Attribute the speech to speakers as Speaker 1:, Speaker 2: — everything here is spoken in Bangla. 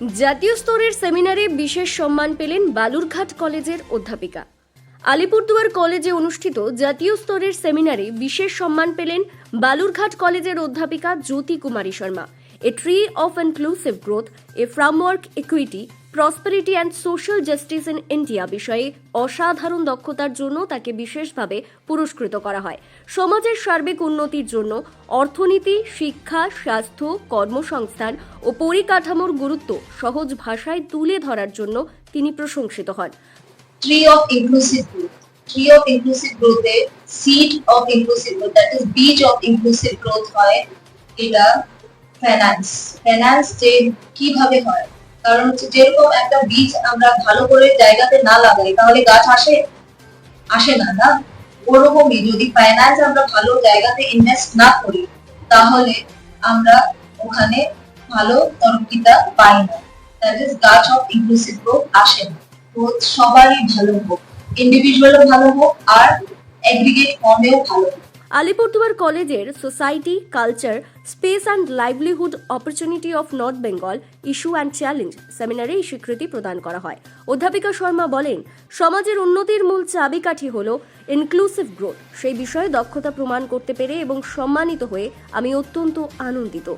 Speaker 1: জাতীয় স্তরের সেমিনারে বিশেষ সম্মান পেলেন বালুরঘাট কলেজের অধ্যাপিকা। আলিপুরদুয়ার কলেজে অনুষ্ঠিত জাতীয় স্তরের সেমিনারে বিশেষ সম্মান পেলেন বালুরঘাট কলেজের অধ্যাপিকা Jyoti Kumari Sharma. A tree of inclusive growth a framework equity prosperity and social justice in India বিষয়ে অসাধারণ দক্ষতার জন্য তাকে বিশেষভাবে পুরস্কৃত করা হয়। সমাজের সার্বিক উন্নতির জন্য অর্থনীতি, শিক্ষা, স্বাস্থ্য, কর্মসংস্থান ও পরিকাঠামোর গুরুত্ব সহজ ভাষায় তুলে ধরার জন্য তিনি প্রশংসিত হন।
Speaker 2: Tree of inclusive growth tree of inclusive গ্রোথে seed of inclusive growth that is বীজ অফ ইনক্লুসিভ গ্রোথ হয়, এটা ফাইন্যান্স যে কীভাবে হয়? কারণ হচ্ছে যেরকম একটা বীজ আমরা ভালো করে জায়গাতে না লাগাই, তাহলে গাছ আসে? আসে না না? ওরকমই যদি ফাইন্যান্স আমরা ভালো জায়গাতে ইনভেস্ট না করি, তাহলে আমরা ওখানে ভালো তরকিতা পাই না। দ্যাট ইজ গাছ অফ ইনক্লুসিভ গ্রোথ আসে না। গ্রোথ সবারই ভালো হোক। ইন্ডিভিজুয়ালও ভালো হোক আর এগ্রিগেট ফর্মেও ভালো হোক।
Speaker 1: আলিপুরদুয়ার কলেজের society, culture, space and livelihood opportunity of north Bengal issue and challenge সেমিনারে এই স্বীকৃতি প্রদান করা হয়। অধ্যাপিকা শর্মা বলেন, সমাজের উন্নতির মূল চাবিকাঠি হল ইনক্লুসিভ গ্রোথ সেই বিষয়ে দক্ষতা প্রমাণ করতে পেরে এবং সম্মানিত হয়ে আমি অত্যন্ত আনন্দিত।